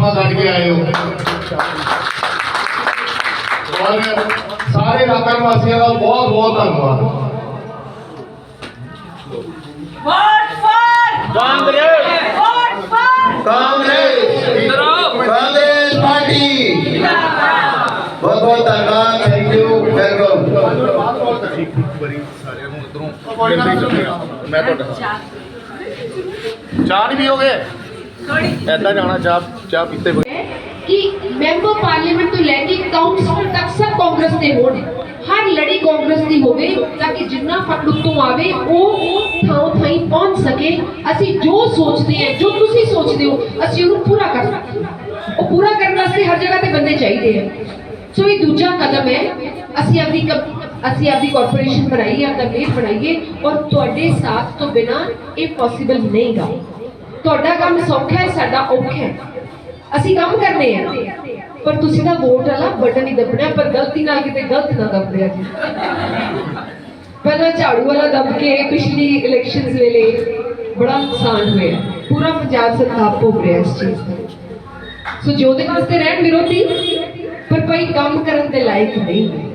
ਸਮਾਂ ਕੱਢ ਕੇ ਆਏ ਹੋ। ਔਰ ਸਾਰੇ ਇਲਾਕਾ ਵਾਸੀਆਂ ਦਾ ਬਹੁਤ ਬਹੁਤ ਧੰਨਵਾਦ। Vote for Congress. Vote for Congress. Congress party. ਬਹੁਤ ਬਹੁਤ ਧੰਨਵਾਦ। ਥੈਂਕ ਯੂ ਵੈਲਕਮ ਮੈਂ ਤੁਹਾਡਾ। ਚਾਹ ਨਹੀਂ ਪੀਓਗੇ? ਐਦਾਂ ਜਾਣਾ, ਚਾਹ ਚਾਹ ਪੀਤੇ ਬਗੈਰ। ਹੈ ਕਿ ਮੈਂਬਰ ਪਾਰਲੀਮੈਂਟ ਤੋਂ ਲੈ ਕੇ ਕਾਉਂਸਲਰ ਤੱਕ ਸਭ ਕਾਂਗਰਸ ਦੇ ਹੋਣ। ਹਰ ਲੜੀ ਕਾਂਗਰਸ ਦੀ ਹੋਵੇ, ਤਾਂ ਕਿ ਜਿੰਨਾ ਫੰਡ ਉੱਤੋਂ ਆਵੇ, ਉਹ ਥਾਂ ਥਾਈ ਪਹੁੰਚ ਸਕੇ। ਅਸੀਂ ਜੋ ਸੋਚਦੇ ਹਾਂ, ਜੋ ਤੁਸੀਂ ਸੋਚਦੇ ਹੋ, ਅਸੀਂ ਉਹਨੂੰ ਪੂਰਾ ਕਰ ਸਕੀਏ ਉਹ ਪੂਰਾ ਕਰਨ ਵਾਸਤੇ ਹਰ ਜਗ੍ਹਾ ਤੇ ਬੰਦੇ ਚਾਹੀਦੇ ਆ। ਸੋ ਇਹ ਦੂਜਾ ਕਦਮ ਹੈ। ਅਸੀਂ ਆਪਣੀ ਕੰਪ- ਅਸੀਂ ਆਪਣੀ ਕਾਰਪੋਰੇਸ਼ਨ ਬਣਾਈਏ ਆਪਣਾ ਮੇਟ ਬਣਾਈਏ, ਔਰ ਤੁਹਾਡੇ ਸਾਥ ਤੋਂ ਬਿਨਾ ਇਹ ਪੋਸੀਬਲ ਨਹੀਂ ਗਾ। ਤੁਹਾਡਾ ਕੰਮ ਸੌਖਾ ਹੈ, ਸਾਡਾ ਔਖਾ ਹੈ। ਅਸੀਂ ਕੰਮ ਕਰਨੇ ਆ। ਪਰ ਤੁਸੀਂ ਤਾਂ ਵੋਟ ਵਾਲਾ ਬਟਨ ਹੀ ਦੱਬਣਾ ਪਰ ਗਲਤੀ ਨਾਲ ਕਿਤੇ ਗਲਤ ਨਾ ਦੱਬਿਆ ਜੀ। ਪਹਿਲਾਂ ਝਾੜੂ ਵਾਲਾ ਦੱਬ ਕੇ ਪਿਛਲੀ ਇਲੈਕਸ਼ਨਸ ਵੇਲੇ ਬੜਾ ਨੁਕਸਾਨ ਹੋਇਆ। ਪੂਰਾ ਪੰਜਾਬ ਸਰਕਾਰ ਭੋਗ ਰਿਹਾ ਇਸ ਚੀਜ਼ ਦਾ। ਸੋ ਜੋ ਦੇ ਵਾਸਤੇ ਰਹਿਣ ਵਿਰੋਧੀ, ਪਰ ਭਾਈ ਕੰਮ ਕਰਨ ਦੇ ਲਾਇਕ ਨਹੀਂ।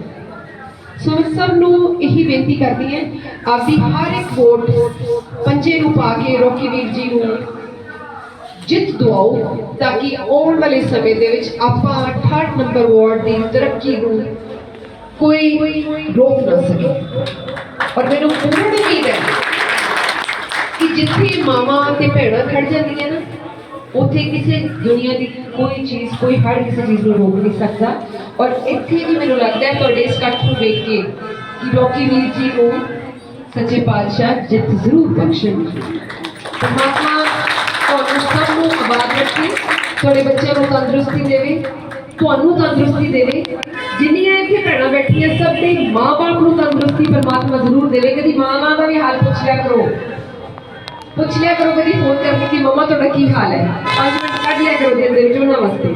ਸੋ ਮੈਂ ਸਭ ਨੂੰ ਇਹੀ ਬੇਨਤੀ ਕਰਦੀ ਹਾਂ, ਆਪਦੀ ਹਰ ਇੱਕ ਵੋਟ ਪੰਜੇ ਨੂੰ ਪਾ ਕੇ ਰੋਕੀ ਵੀਰ ਜੀ ਨੂੰ ਜਿੱਤ ਦਿਵਾਓ, ਤਾਂ ਕਿ ਆਉਣ ਵਾਲੇ ਸਮੇਂ ਦੇ ਵਿੱਚ ਆਪਾਂ 68 ਨੰਬਰ ਵਾਰਡ ਦੀ ਤਰੱਕੀ ਨੂੰ ਕੋਈ ਰੋਕ ਨਾ ਸਕੇ। ਔਰ ਮੈਨੂੰ ਪੂਰਨ ਉਮੀਦ ਹੈ ਕਿ ਜਿੱਥੇ ਮਾਵਾਂ ਤੇ ਭੈਣਾਂ ਖੜ ਜਾਂਦੀਆਂ ਨਾ ਉੱਥੇ ਕਿਸੇ ਦੁਨੀਆ ਦੀ ਕੋਈ ਚੀਜ਼, ਕੋਈ ਹਰ ਕਿਸੇ ਚੀਜ਼ ਨੂੰ ਰੋਕ ਨਹੀਂ ਸਕਦਾ। ਔਰ ਇੱਥੇ ਵੀ ਮੈਨੂੰ ਲੱਗਦਾ ਹੈ ਤੁਹਾਡੇ ਇਸ ਇਕੱਠ ਨੂੰ ਵੇਖ ਕੇ ਕਿ ਰੋਕੀ ਵੀਰ ਜੀ ਨੂੰ ਸੱਚੇ ਪਾਤਸ਼ਾਹ ਜਿੱਤ ਜ਼ਰੂਰ ਬਖਸ਼ਣ ਪਰਮਾਤਮਾ ਤੁਹਾਨੂੰ ਸਭ ਨੂੰ ਆਬਾਦ ਰੱਖੇ, ਤੁਹਾਡੇ ਬੱਚਿਆਂ ਨੂੰ ਤੰਦਰੁਸਤੀ ਦੇਵੇ, ਤੁਹਾਨੂੰ ਤੰਦਰੁਸਤੀ ਦੇਵੇ। ਜਿੰਨੀਆਂ ਇੱਥੇ ਭੈਣਾਂ ਬੈਠੀਆਂ, ਸਭ ਦੇ ਮਾਂ-ਬਾਪ ਨੂੰ ਤੰਦਰੁਸਤੀ ਪਰਮਾਤਮਾ ਜ਼ਰੂਰ ਦੇਵੇ। ਕਦੀ ਮਾਂ-ਮਾਂ ਦਾ ਵੀ ਹਾਲ ਪੁੱਛ ਲਿਆ ਕਰੋ। ਪੁੱਛ ਲਿਆ ਕਰੋ ਕਦੀ ਫੋਨ ਕਰਕੇ ਕਿ ਮਮਾ ਤੁਹਾਡਾ ਕੀ ਹਾਲ ਹੈ? 5 ਮਿੰਟ ਕੱਢ ਲਿਆ ਕਰੋ ਦਿਨ ਦੇ ਵਿੱਚ ਉਹਨਾਂ ਵਾਸਤੇ।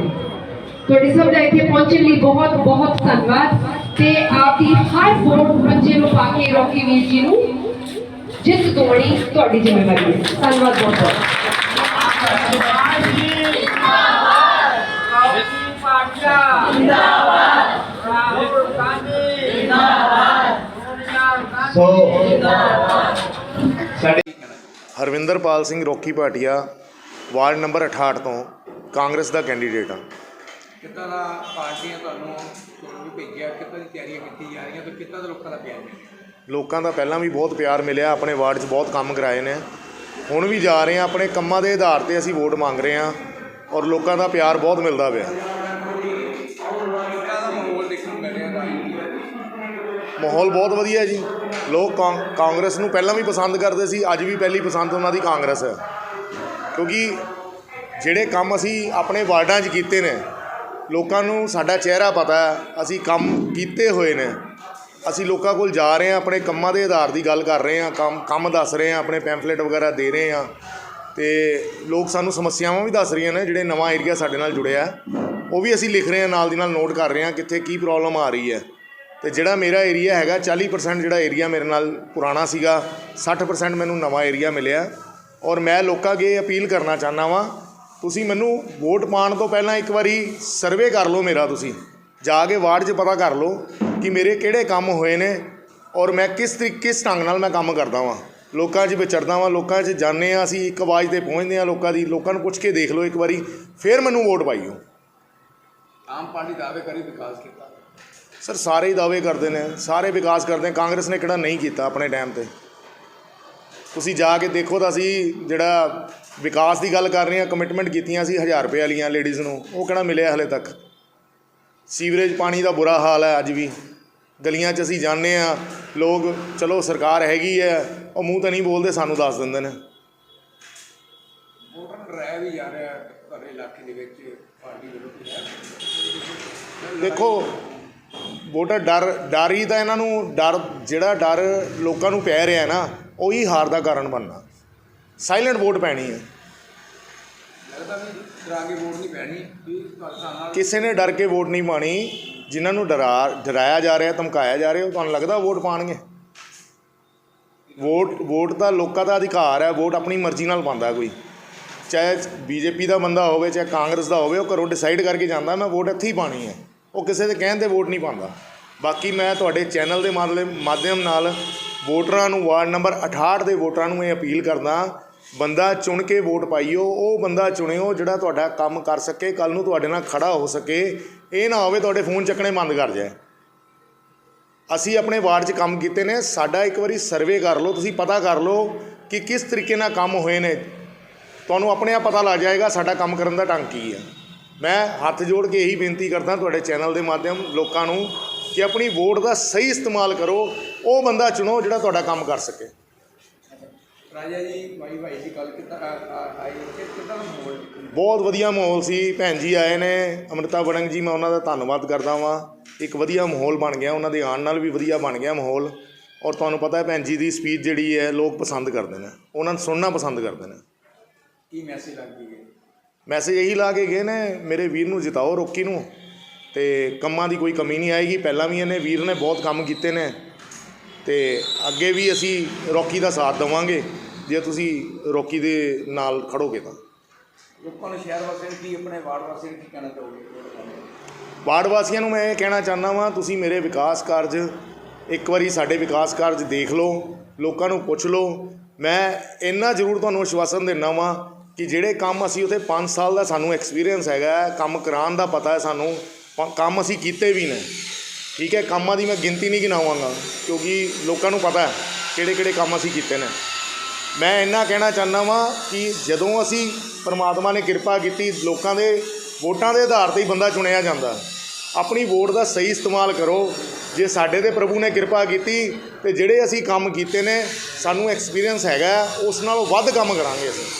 ਤੁਹਾਡੀ ਸਭ ਦਾ ਇੱਥੇ ਪਹੁੰਚਣ ਲਈ ਬਹੁਤ ਬਹੁਤ ਧੰਨਵਾਦ। ਤੇ ਆਪਦੀ ਹਰ ਵੋਟ ਬੱਚੇ ਨੂੰ ਪਾ ਕੇ ਰੋਕੀ ਵੀਰ ਜੀ ਨੂੰ ਜਿੱਤ ਦਿਵਾਉਣੀ ਤੁਹਾਡੀ ਜ਼ਿੰਮੇਵਾਰੀ। ਹੈ ਧੰਨਵਾਦ ਬਹੁਤ ਬਹੁਤ। ਸੋ ਸਾਡੇ ਹਰਵਿੰਦਰਪਾਲ ਸਿੰਘ ਰੋਕੀ ਭਾਟੀਆ ਵਾਰਡ ਨੰਬਰ 68 ਤੋਂ ਕਾਂਗਰਸ ਦਾ ਕੈਂਡੀਡੇਟ ਹਾਂ ਕਿੱਦਾਂ ਦਾ ਪਾਰਟੀਆਂ ਤੁਹਾਨੂੰ ਤੁਹਾਨੂੰ ਵੀ ਭੇਜਿਆ? ਕਿੱਦਾਂ ਦੀ ਤਿਆਰੀਆਂ ਕੀਤੀ ਜਾ ਰਹੀਆਂ ਤੇ ਕਿੱਦਾਂ ਦਾ ਲੋਕਾਂ ਦਾ ਪਿਆਰ ਮਿਲਿਆ? ਲੋਕਾਂ ਦਾ ਪਹਿਲਾਂ ਵੀ ਬਹੁਤ ਪਿਆਰ ਮਿਲਿਆ ਆਪਣੇ ਵਾਰਡ 'ਚ ਬਹੁਤ ਕੰਮ ਕਰਾਏ ਨੇ। ਹੁਣ ਵੀ ਜਾ ਰਹੇ ਹਾਂ ਆਪਣੇ ਕੰਮਾਂ ਦੇ ਆਧਾਰ ਤੇ ਅਸੀਂ ਵੋਟ ਮੰਗ ਰਹੇ ਹਾਂ ਔਰ ਲੋਕਾਂ ਦਾ ਪਿਆਰ ਬਹੁਤ ਮਿਲਦਾ ਪਿਆ। ਮਾਹੌਲ ਬਹੁਤ ਵਧੀਆ ਜੀ। ਲੋਕ ਕਾਂ- ਕਾਂਗਰਸ ਨੂੰ ਪਹਿਲਾਂ ਵੀ ਪਸੰਦ ਕਰਦੇ ਸੀ, ਅੱਜ ਵੀ ਪਹਿਲੀ ਪਸੰਦ ਉਹਨਾਂ ਦੀ ਕਾਂਗਰਸ ਹੈ। ਕਿਉਂਕਿ ਜਿਹੜੇ ਕੰਮ ਅਸੀਂ ਆਪਣੇ ਵਾਰਡਾਂ 'ਚ ਕੀਤੇ ਨੇ, ਲੋਕਾਂ ਨੂੰ ਸਾਡਾ ਚਿਹਰਾ ਪਤਾ ਹੈ, ਅਸੀਂ ਕੰਮ ਕੀਤੇ ਹੋਏ ਨੇ। ਅਸੀਂ ਲੋਕਾਂ ਕੋਲ ਜਾ ਰਹੇ ਹਾਂ, ਆਪਣੇ ਕੰਮਾਂ ਦੇ ਆਧਾਰ ਦੀ ਗੱਲ ਕਰ ਰਹੇ ਹਾਂ, ਕੰਮ ਕੰਮ ਦੱਸ ਰਹੇ ਹਾਂ, ਆਪਣੇ ਪੈਂਫਲੇਟ ਵਗੈਰਾ ਦੇ ਰਹੇ ਹਾਂ। ਤੇ ਲੋਕ ਸਾਨੂੰ ਸਮੱਸਿਆਵਾਂ ਵੀ ਦੱਸ ਰਹੀਆਂ ਨੇ, ਜਿਹੜੇ ਨਵਾਂ ਏਰੀਆ ਸਾਡੇ ਨਾਲ ਜੁੜਿਆ ਉਹ ਵੀ ਅਸੀਂ ਲਿਖ ਰਹੇ ਹਾਂ, ਨਾਲ ਦੀ ਨਾਲ ਨੋਟ ਕਰ ਰਹੇ ਹਾਂ, ਕਿੱਥੇ ਕੀ ਪ੍ਰੋਬਲਮ ਆ ਰਹੀ ਹੈ। ਤੇ ਜਿਹੜਾ ਮੇਰਾ ਏਰੀਆ ਹੈਗਾ 40% ਜਿਹੜਾ ਏਰੀਆ ਮੇਰੇ ਨਾਲ ਪੁਰਾਣਾ ਸੀਗਾ 60% ਮੈਨੂੰ ਨਵਾਂ ਏਰੀਆ ਮਿਲਿਆ। ਔਰ ਮੈਂ ਲੋਕਾਂ ਅੱਗੇ ਅਪੀਲ ਕਰਨਾ ਚਾਹੁੰਦਾ ਵਾਂ, ਤੁਸੀਂ ਮੈਨੂੰ ਵੋਟ ਪਾਉਣ ਤੋਂ ਪਹਿਲਾਂ ਇੱਕ ਵਾਰੀ ਸਰਵੇ ਕਰ ਲਓ ਮੇਰਾ ਤੁਸੀਂ। ਜਾ ਕੇ ਵਾਰਡ 'ਚ ਪਤਾ ਕਰ ਲਓ ਕਿ ਮੇਰੇ ਕਿਹੜੇ ਕੰਮ ਹੋਏ ਨੇ ਔਰ ਮੈਂ ਕਿਸ ਤਰੀਕੇ, ਕਿਸ ਢੰਗ ਨਾਲ ਮੈਂ ਕੰਮ ਕਰਦਾ ਵਾਂ। ਲੋਕਾਂ 'ਚ ਵਿਚਰਦਾ ਵਾਂ, ਲੋਕਾਂ 'ਚ ਜਾਂਦੇ ਆ ਅਸੀਂ, ਇੱਕ ਆਵਾਜ਼ ਤੇ ਪਹੁੰਚਦੇ ਆ ਲੋਕਾਂ ਦੀ, ਲੋਕਾਂ ਨੂੰ ਪੁੱਛ ਕੇ ਦੇਖ ਲਓ ਇੱਕ ਵਾਰੀ, ਫਿਰ ਮੈਨੂੰ ਵੋਟ ਪਾਈਓ। ਆਮ ਪਾਰਟੀ ਦਾਅਵੇ ਕਰੀ ਵਿਕਾਸ ਕੀਤਾ। ਸਰ ਸਾਰੇ ਹੀ ਦਾਅਵੇ ਕਰਦੇ ਨੇ ਸਾਰੇ ਵਿਕਾਸ ਕਰਦੇ ਨੇ ਕਾਂਗਰਸ ਨੇ ਕਿਹੜਾ ਨਹੀਂ ਕੀਤਾ ਆਪਣੇ ਟਾਈਮ ਤੇ? ਤੁਸੀਂ ਜਾ ਕੇ ਦੇਖੋ ਤਾਂ ਅਸੀਂ ਜਿਹੜਾ ਵਿਕਾਸ ਦੀ ਗੱਲ ਕਰ ਰਹੇ ਹਾਂ ਕਮਿਟਮੈਂਟ ਕੀਤੀਆਂ ਸੀ 1000 ਰੁਪਏ ਵਾਲੀਆਂ ਲੇਡੀਜ਼ ਨੂੰ ਉਹ ਕਿਹੜਾ ਮਿਲਿਆ ਹਲੇ ਤੱਕ? ਸੀਵਰੇਜ ਪਾਣੀ ਦਾ ਬੁਰਾ ਹਾਲ ਹੈ ਅੱਜ ਵੀ। ਗਲੀਆਂ 'ਚ ਅਸੀਂ ਜਾਂਦੇ ਆ ਲੋਕ ਚਲੋ ਸਰਕਾਰ ਹੈਗੀ ਹੈ ਉਹ ਮੂੰਹ ਤਾਂ ਨਹੀਂ ਬੋਲਦੇ ਸਾਨੂੰ ਦੱਸ ਦਿੰਦੇ ਨੇ। ਵੋਟਰ ਡਰਾਇਆ ਵੀ ਜਾ ਰਿਹਾ ਤੁਹਾਡੇ ਇਲਾਕੇ ਦੇ ਵਿੱਚ ਪਾਰਟੀ ਵੱਲੋਂ ਦੇਖੋ ਵੋਟਰ ਡਰ ਡਰ ਹੀ ਤਾਂ ਇਹਨਾਂ ਨੂੰ ਡਰ ਜਿਹੜਾ ਡਰ ਲੋਕਾਂ ਨੂੰ ਪੈ ਰਿਹਾ ਨਾ ਉਹੀ ਹਾਰ ਦਾ ਕਾਰਨ ਬਣਨਾ। ਸਾਇਲੈਂਟ ਵੋਟ ਪੈਣੀ। ਹੈ ਕਿਸੇ ਨੇ ਡਰ ਕੇ ਵੋਟ ਨਹੀਂ ਪਾਣੀ ਜਿਨ੍ਹਾਂ ਨੂੰ ਡਰਾ ਡਰਾਇਆ ਜਾ ਰਿਹਾ ਧਮਕਾਇਆ ਜਾ ਰਿਹਾ ਤੁਹਾਨੂੰ ਲੱਗਦਾ ਵੋਟ ਪਾਣਗੇ? ਵੋਟ ਵੋਟ ਤਾਂ ਲੋਕਾਂ ਦਾ ਅਧਿਕਾਰ ਹੈ ਵੋਟ ਆਪਣੀ ਮਰਜ਼ੀ ਨਾਲ ਪਾਉਂਦਾ ਕੋਈ। ਚਾਹੇ ਬੀਜੇਪੀ ਦਾ ਬੰਦਾ ਹੋਵੇ ਚਾਹੇ ਕਾਂਗਰਸ ਦਾ ਹੋਵੇ ਉਹ ਘਰੋਂ ਡਿਸਾਈਡ ਕਰਕੇ ਜਾਂਦਾ ਮੈਂ ਵੋਟ ਇੱਥੇ ਹੀ ਪਾਣੀ ਹੈ। ਉਹ ਕਿਸੇ ਦੇ ਕਹਿਣ ਤੇ ਵੋਟ ਨਹੀਂ ਪਾਉਂਦਾ। ਬਾਕੀ ਮੈਂ ਤੁਹਾਡੇ ਚੈਨਲ ਦੇ ਮਾਧਿਅਮ ਮਾਧਿਅਮ ਨਾਲ ਵੋਟਰਾਂ ਨੂੰ ਵਾਰਡ ਨੰਬਰ 68 ਦੇ ਵੋਟਰਾਂ ਨੂੰ ਇਹ ਅਪੀਲ ਕਰਦਾ, ਬੰਦਾ ਚੁਣ ਕੇ ਵੋਟ ਪਾਈਓ, ਉਹ ਬੰਦਾ ਚੁਣਿਓ ਜਿਹੜਾ ਤੁਹਾਡਾ ਕੰਮ ਕਰ ਸਕੇ ਕੱਲ ਨੂੰ ਤੁਹਾਡੇ ਨਾਲ ਖੜਾ ਹੋ ਸਕੇ, ਇਹ ਨਾ ਹੋਵੇ ਤੁਹਾਡੇ ਫੋਨ ਚੱਕਣੇ ਬੰਦ ਕਰ ਜਾਏ। ਅਸੀਂ ਆਪਣੇ ਵਾਰਡ 'ਚ ਕੰਮ ਕੀਤੇ ਨੇ, ਸਾਡਾ ਇੱਕ ਵਾਰੀ ਸਰਵੇ ਕਰ ਲਓ, ਤੁਸੀਂ ਪਤਾ ਕਰ ਲਓ ਕਿ ਕਿਸ ਤਰੀਕੇ ਨਾਲ ਕੰਮ ਹੋਏ ਨੇ। ਤੁਹਾਨੂੰ ਆਪਣੇ ਆਪ ਪਤਾ ਲੱਗ ਜਾਏਗਾ ਸਾਡਾ ਕੰਮ ਕਰਨ ਦਾ ਢੰਗ ਕੀ ਹੈ। ਮੈਂ ਹੱਥ ਜੋੜ ਕੇ ਇਹੀ ਬੇਨਤੀ ਕਰਦਾ ਤੁਹਾਡੇ ਚੈਨਲ ਦੇ ਮਾਧਿਅਮ ਲੋਕਾਂ ਨੂੰ ਕਿ ਆਪਣੀ ਵੋਟ ਦਾ ਸਹੀ ਇਸਤੇਮਾਲ ਕਰੋ ਉਹ ਬੰਦਾ ਚੁਣੋ ਜਿਹੜਾ ਤੁਹਾਡਾ ਕੰਮ ਕਰ ਸਕੇ। ਰਾਜਾ ਜੀ ਭਾਈ ਭਾਈ ਦੀ ਗੱਲ ਆ- ਆਈ? ਕਿ ਕਿੱਦਾਂ ਦਾ ਮਾਹੌਲ ਬਹੁਤ ਵਧੀਆ ਮਾਹੌਲ ਸੀ। ਭੈਣ ਜੀ ਆਏ ਨੇ ਅੰਮ੍ਰਿਤਾ ਵੜਿੰਗ ਜੀ ਮੈਂ ਉਹਨਾਂ ਦਾ ਧੰਨਵਾਦ ਕਰਦਾ ਵਾਂ। ਇੱਕ ਵਧੀਆ ਮਾਹੌਲ ਬਣ ਗਿਆ ਉਹਨਾਂ ਦੇ ਆਉਣ ਨਾਲ ਵੀ ਵਧੀਆ ਬਣ ਗਿਆ ਮਾਹੌਲ। ਔਰ ਤੁਹਾਨੂੰ ਪਤਾ ਹੈ ਭੈਣ ਜੀ ਦੀ ਸਪੀਚ ਜਿਹੜੀ ਹੈ ਲੋਕ ਪਸੰਦ ਕਰਦੇ ਨੇ। ਉਹਨਾਂ ਨੂੰ ਸੁਣਨਾ ਪਸੰਦ ਕਰਦੇ ਨੇ। ਕੀ ਮੈਸੇਜ ਲੱਗ ਗਈ ਹੈ? ਮੈਸੇਜ ਇਹੀ ਲਾ ਕੇ ਗਏ ਨੇ ਮੇਰੇ ਵੀਰ ਨੂੰ ਜਿਤਾਓ ਰੋਕੀ ਨੂੰ। ਤੇ ਕੰਮਾਂ ਦੀ ਕੋਈ ਕਮੀ ਨਹੀਂ ਆਏਗੀ ਪਹਿਲਾਂ ਵੀ ਇਹਨੇ ਵੀਰ ਨੇ ਬਹੁਤ ਕੰਮ ਕੀਤੇ ਨੇ। ਤੇ ਅੱਗੇ ਵੀ ਅਸੀਂ ਰੋਕੀ ਦਾ ਸਾਥ ਦੇਵਾਂਗੇ ਜੇ ਤੁਸੀਂ ਰੋਕੀ ਦੇ ਨਾਲ ਖੜੋਗੇ ਤਾਂ। ਲੋਕਾਂ ਨੂੰ ਸ਼ਹਿਰ ਵਾਸੀਆਂ ਨੂੰ ਕੀ ਆਪਣੇ ਵਾਰਡ ਵਾਸੀਆਂ ਨੂੰ ਕੀ ਕਹਿਣਾ ਚਾਹੋਗੇ? ਵਾਰਡ ਵਾਸੀਆਂ ਨੂੰ ਮੈਂ ਇਹ ਕਹਿਣਾ ਚਾਹੁੰਦਾ ਵਾਂ ਤੁਸੀਂ ਮੇਰੇ ਵਿਕਾਸ ਕਾਰਜ ਇੱਕ ਵਾਰੀ ਸਾਡੇ ਵਿਕਾਸ ਕਾਰਜ ਦੇਖ ਲਓ ਲੋਕਾਂ ਨੂੰ ਪੁੱਛ ਲਓ। ਮੈਂ ਇੰਨਾ ਜ਼ਰੂਰ ਤੁਹਾਨੂੰ ਆਸ਼ਵਾਸਨ ਦਿੰਦਾ ਵਾਂ ਕਿ ਜਿਹੜੇ ਕੰਮ ਅਸੀਂ ਉਥੇ 5 ਸਾਲ ਦਾ ਸਾਨੂੰ ਐਕਸਪੀਰੀਅੰਸ ਹੈਗਾ, ਕੰਮ ਕਰਾਉਣ ਦਾ ਪਤਾ ਹੈ ਸਾਨੂੰ ਕੰਮ ਅਸੀਂ ਕੀਤੇ ਵੀ ਨੇ। ਠੀਕ ਹੈ, ਕੰਮਾਂ ਦੀ ਮੈਂ ਗਿਣਤੀ ਨਹੀਂ ਗਿਣਾਵਾਂਗਾ, ਕਿਉਂਕਿ ਲੋਕਾਂ ਨੂੰ ਪਤਾ ਹੈ ਕਿਹੜੇ ਕਿਹੜੇ ਕੰਮ ਅਸੀਂ ਕੀਤੇ ਨੇ। ਮੈਂ ਇੰਨਾ ਕਹਿਣਾ ਚਾਹੁੰਦਾ ਵਾਂ ਕਿ ਜਦੋਂ ਅਸੀਂ ਪਰਮਾਤਮਾ ਨੇ ਕਿਰਪਾ ਕੀਤੀ, ਲੋਕਾਂ ਦੇ ਵੋਟਾਂ ਦੇ ਆਧਾਰ ਤੇ ਹੀ ਬੰਦਾ ਚੁਣਿਆ ਜਾਂਦਾ। ਆਪਣੀ ਵੋਟ ਦਾ ਸਹੀ ਇਸਤੇਮਾਲ ਕਰੋ, ਜੇ ਸਾਡੇ ਤੇ ਪ੍ਰਭੂ ਨੇ ਕਿਰਪਾ ਕੀਤੀ, ਤੇ ਜਿਹੜੇ ਅਸੀਂ ਕੰਮ ਕੀਤੇ ਨੇ, ਸਾਨੂੰ ਐਕਸਪੀਰੀਅੰਸ ਹੈਗਾ, ਉਸ ਨਾਲੋਂ ਵੱਧ ਕੰਮ ਕਰਾਂਗੇ ਅਸੀਂ।